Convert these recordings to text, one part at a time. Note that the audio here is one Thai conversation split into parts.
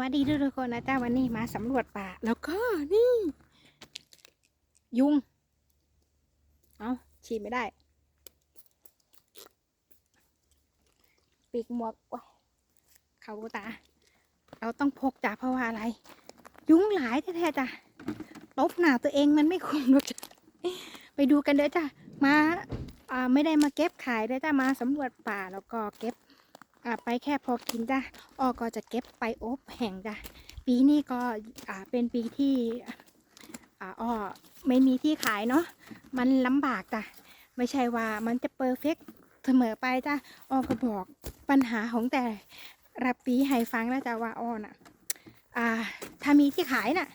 วัสดีทุกคนนะจ้าวันนี้มาสำรวจป่า แล้วก็นี่ ยุง เอาฉีดไม่ได้ ปีกหมวกโอ๊ยเขาตา เราต้องพกจ้ะเพราะว่าอะไร ยุงหลายแท้ๆจ้ะตบหนาตัวเองมันไม่คุ้มหรอกจ้ะไปดูกันเด้อจ้ะมาอ่าไม่ได้มาเก็บขายเด้อจ้ะมาสำรวจป่าแล้วก็เก็บ ไปแค่พอกินจ้ะอ้อก็จะเก็บไปอบแห้งจ้ะปีนี้ก็อ่าเป็นปีที่อ่าอ้อไม่มีที่ขายเนาะมันลำบากจ้ะไม่ใช่ว่ามันจะเปอร์เฟกเสมอไปจ้ะอ้อก็บอกปัญหาของแต่ละปีให้ฟังแล้วจ้ะว่าอ้อน่ะอ่าถ้ามีที่ขายน่ะ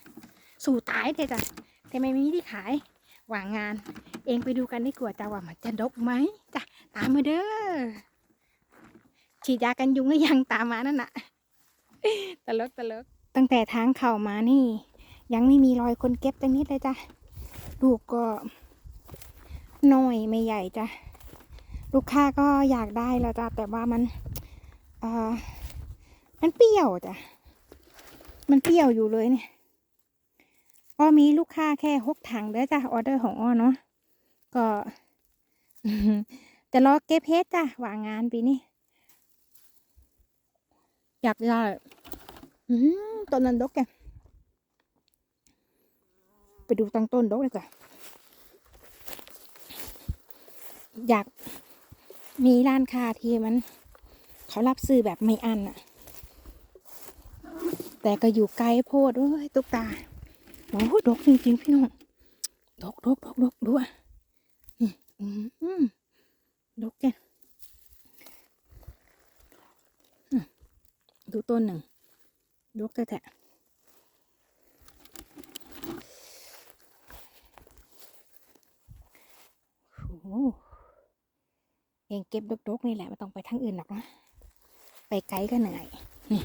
สู่ตายเถอะจ้ะแต่ไม่มีที่ขายหว่างงาน เองไปดูกันดีกว่าจ้ะว่ามันจะดกไหมจ้ะตามมาเด้อ ฉีดยากันยุงก็ยังตามมานั่นน่ะตลกตลกตั้งแต่ทางเข่ามานี่ ยังไม่มีรอยคนเก็บจังนิดเลยจ้ะลูกก็น้อยไม่ใหญ่จ้ะลูกค้าก็อยากได้แล้วจ้ะแต่ว่ามันเอ่อมันเปรี้ยวจ้ะมันเปรี้ยวอยู่เลยเนี่ยอ้อมีลูกค้าแค่หกถังเด้อจ้ะออเดอร์ของอ้อเนาะก็จะรอเก็บเพชรจ้ะวางงานปีนี้ อยากได้ต้นนั้นดกแกไปดูตั้งต้นดกเลยจ้ะอยากมีร้านค้าที่มัน เขารับซื้อแบบไม่อันอะแต่ก็อยู่ไกลโพดเว้ยตุ๊กตาโอ้โหดกจริงๆพี่น้องดกดกดกดกดูอะนี่อืมดกแก ดูต้นหนึ่งยกแต่แทะเองเก็บดกๆนี่แหละไม่ต้องไปทางอื่นหรอกนะ ไปไกลก็เหนื่อย นี่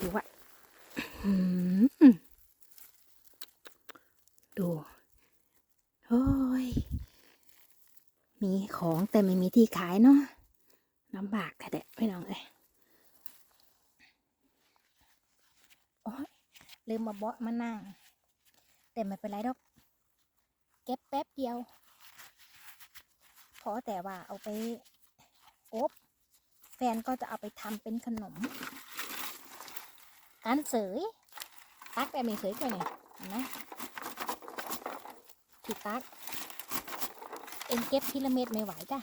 ดูว่าดูโอ้ย มีของแต่ไม่มีที่ขายเนาะลำบากแท้ๆพี่น้องเอ้ย โอ้ย ลืมมาเบาะมานั่ง แต่ไม่เป็นไรดอก เก็บแป๊บเดียวพอแต่ว่าเอาไปอบแฟนก็จะเอาไปทำเป็นขนมการเสยตักแบบมีเสยก่อนเนี่ยนไหมที่ตัก เองเก็บทีละเม็ดไม่ไหวจ้ะ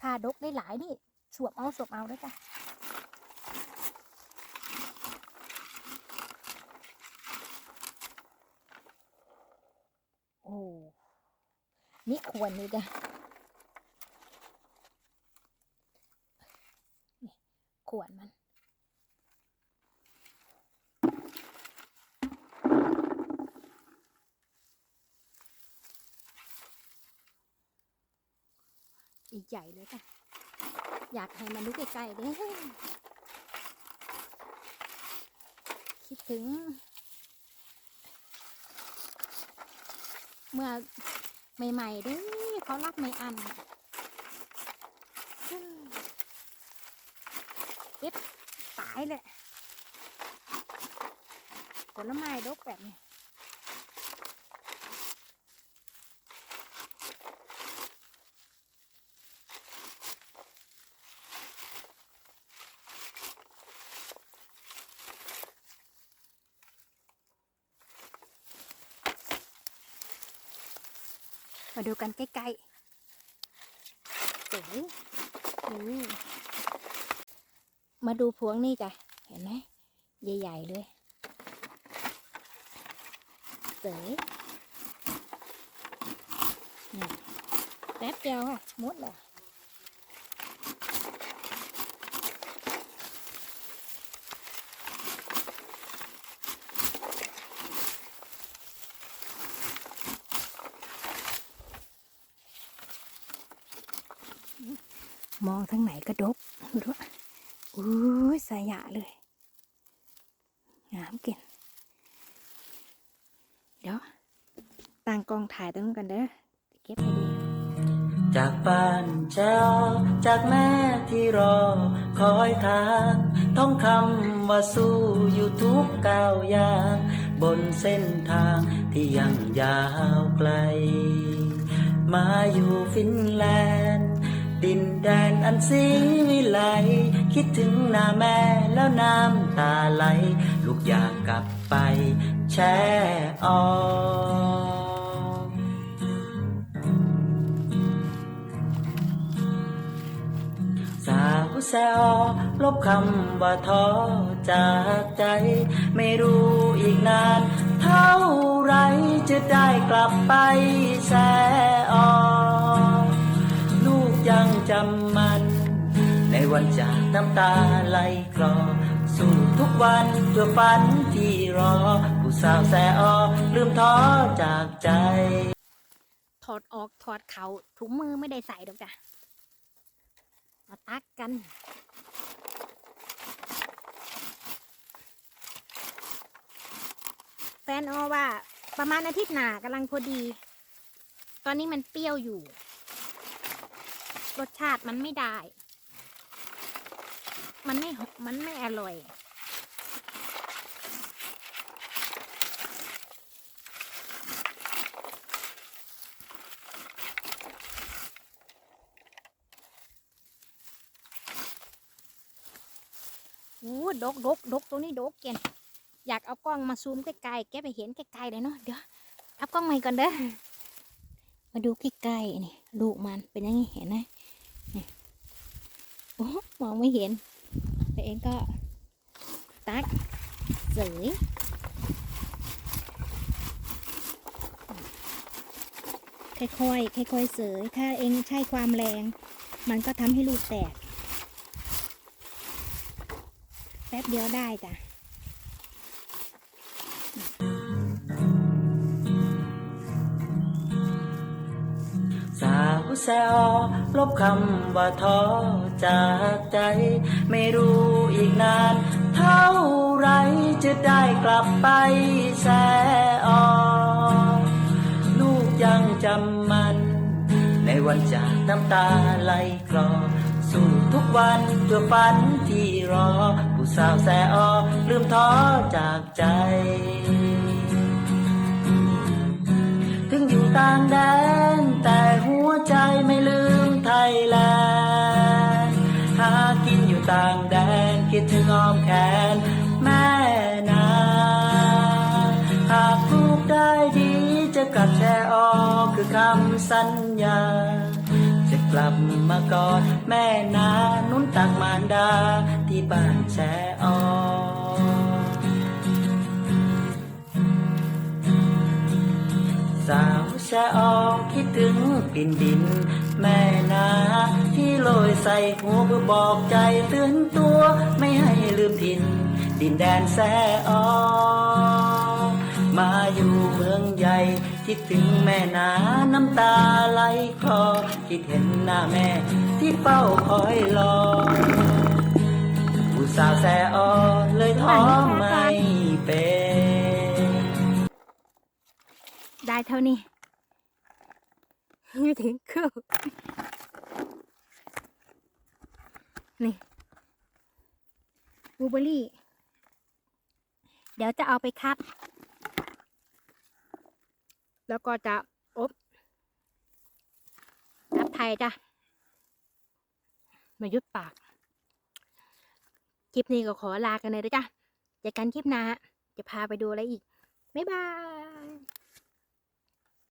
ถ้าดกได้หลายนี่สวบเอาสวบเอาด้วยจ้ะ โอ้ นี่ควรเลยจ้ะนี่ขวนมัน อีกใหญ่เลยจ้ะ อยากให้มันดูใกล้ๆเด้คิดถึง เมื่อ ใหม่ๆด้เขารับไม่อันเก็บตายเลยผลไม้ดกแบบนี้ มาดูกันใกล้ๆเจ๋งนี่มาดูพวงนี่จ้ะ เห็นไหมใหญ่ๆเลยเจ๋งนี่แป๊บเดียวค่ะหมดเลย มองทั้งไหนก็ดกดูด้วยอุ้ยสายะเลยงามเก่งเดี๋ยวตั้งกล้องถ่ายตรงนั้นกันเด้อเก็บให้ดีจากบ้านเช้า จากแม่ที่รอ คอยทางท่องคำว่าสู้อยู่ทุกก้าวย่างบนเส้นทางที่ยังยาวไกล มาอยู่ฟินแลนด์ ดินแดนอันสีวิไลคิดถึงหน้าแม่แล้วน้ำตาไหล ลูกอยากกลับไปแช่ออสาวแซวลบคำว่าท้อจากใจ ไม่รู้อีกนาน เท่าไรจะได้กลับไปแสออ จำมัน ในวันจากน้ำตาไหลกรอสู้ทุกวันเพื่อฝันที่รอ ผู้สาวแสออลืมท้อจากใจ ถอดออกถอดเขาถุงมือไม่ได้ใส่ดอกจ้ะมาตักกันแฟนออว่า ประมาณอาทิตย์หนากำลังพอดี ตอนนี้มันเปรี้ยวอยู่ รสชาติมันไม่ได้ มันไม่หอมมันไม่อร่อยโอ้ดกดกดกตัวนี้ดกเกนอยากเอากล้องมาซูมใกล้ๆ แกไปเห็นใกล้ๆเลยเนาะ เดี๋ยว เอากล้องใหม่ก่อนเด้อ มาดูใกล้ๆนี่ ลูกมันเป็นยังไงเห็นไหม โอ้มองไม่เห็นตัวเองก็ตักเสยค่อยๆค่อยๆเสยถ้าเองใช้ความแรง มันก็ทำให้ลูกแตก แป๊บเดียวได้จ้ะ แซวลบคำว่าท้อจากใจ ไม่รู้อีกนาน เท่าไรจะได้กลับไปแสออลูกยังจำมัน ในวันจากน้ำตาไหลกรอสู้ทุกวันเพื่อฝันที่รอ ผู้สาวแสออลืมท้อจากใจ ต่างแดน แต่หัวใจไม่ลืมไทยแลนด์หากินอยู่ต่างแดน คิดถึงอ้อมแขน แม่นาหากลูกได้ดีจะกลับแชร์ออกคือคำสัญญา จะกลับมากอดแม่นานุ่นตักมารดาที่บ้านแชร์ออกาวชะอองคิดถึงปินดิน แม่นาที่โรยใส่หัวเพื่อบอกใจเตือนตัวไม่ให้ลืมถิ่น ดินแดนแสออมาอยู่เมืองใหญ่ คิดถึงแม่นาน้ำตาไหลคลอคิดเห็นหน้าแม่ที่เฝ้าคอยรอผู้สาวแสออเลยท้อไม่เป็น ได้เท่านี้ ไม่ถึงครึ่งนี่บูเบอรี่ เดี๋ยวจะเอาไปคัด แล้วก็จะอบทับไทยจ้ะ มายุดปาก คลิปนี้ก็ขอลากันเลยนะจ้ะเจอกันคลิปหน้าจะพาไปดูอะไรอีก บ๊ายบาย